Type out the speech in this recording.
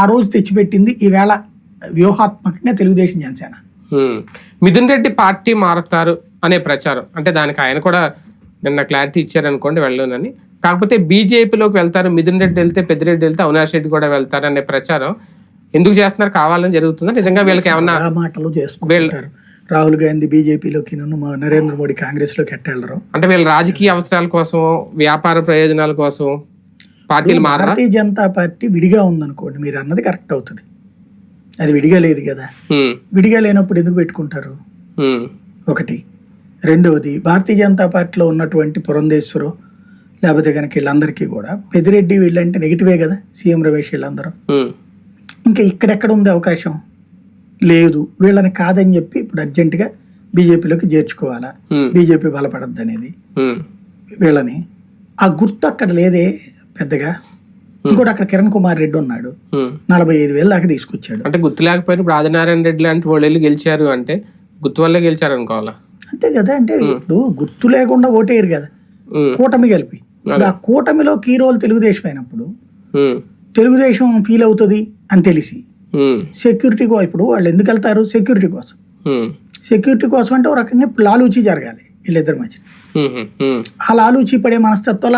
ఆ రోజు తెచ్చిపెట్టింది ఈవేళ వ్యూహాత్మకంగా తెలుగుదేశం జనసేన. మిథున్ రెడ్డి పార్టీ మారుతారు అనే ప్రచారం. అంటే దానికి ఆయన కూడా నిన్న క్లారిటీ ఇచ్చారనుకోండి వెళ్ళునని. కాకపోతే బీజేపీలోకి వెళ్తారు మిథున్ రెడ్డి వెళ్తే పెద్దిరెడ్డి వెళ్తే అవినాష్ రెడ్డి కూడా వెళ్తారు అనే ప్రచారం ఎందుకు చేస్తున్నారు కావాలని జరుగుతుందా? నిజంగా వీళ్ళకి ఏమన్నా ఆ మాటలు చేసుకుంటారు. రాహుల్ గాంధీ బీజేపీలోకి నరేంద్ర మోడీ కాంగ్రెస్లోకి ఎట్టెళ్ళరు. అంటే వీళ్ళ రాజకీయ అవసరాల కోసం వ్యాపార ప్రయోజనాల కోసం పార్టీలు భారతీయ జనతా పార్టీ విడిగా ఉందనుకోండి మీరు అన్నది కరెక్ట్ అవుతుంది. అది విడిగా లేదు కదా. విడిగా లేనప్పుడు ఎందుకు పెట్టుకుంటారు. ఒకటి. రెండవది భారతీయ జనతా పార్టీలో ఉన్నటువంటి పురంధేశ్వరు లేకపోతే కనుక వీళ్ళందరికీ కూడా పెదిరెడ్డి వీళ్ళంటే నెగిటివే కదా సీఎం రమేష్ వీళ్ళందరూ. ఇంకా ఇక్కడెక్కడ ఉంది అవకాశం? లేదు. వీళ్ళని కాదని చెప్పి ఇప్పుడు అర్జెంటుగా బీజేపీలోకి చేర్చుకోవాలా. బీజేపీ బలపడద్దు అనేది. వీళ్ళని. ఆ గుర్తు అక్కడ లేదే. పెద్దగా. ఇంకోటి అక్కడ కిరణ్ కుమార్ రెడ్డి ఉన్నాడు. హ్మ్. నలభై ఐదు వేలు దాకా తీసుకొచ్చాడు. అంటే గుర్తు లేకపోయినా ఇప్పుడు ఆదినారాయణ రెడ్డి లాంటి వాళ్ళు వెళ్ళి గెలిచారు అంటే గుర్తు వల్లే గెలిచారు అనుకోవాలా అంతే కదా అంటే ఇప్పుడు గుర్తు లేకుండా ఓటేయరు కదా. కూటమి కలిపి ఆ కూటమిలో కీ రోల్ తెలుగుదేశం అయినప్పుడు. తెలుగుదేశం ఫీల్ అవుతుంది అని తెలిసి. సెక్యూరిటీ కో ఇప్పుడు వాళ్ళు ఎందుకు వెళ్తారు? సెక్యూరిటీ కోసం. సెక్యూరిటీ కోసం అంటే ఒక రకంగా లాలూచి జరగాలి వీళ్ళిద్దరి మధ్య. ఆ లాలూచి పడే మనస్తత్వాలు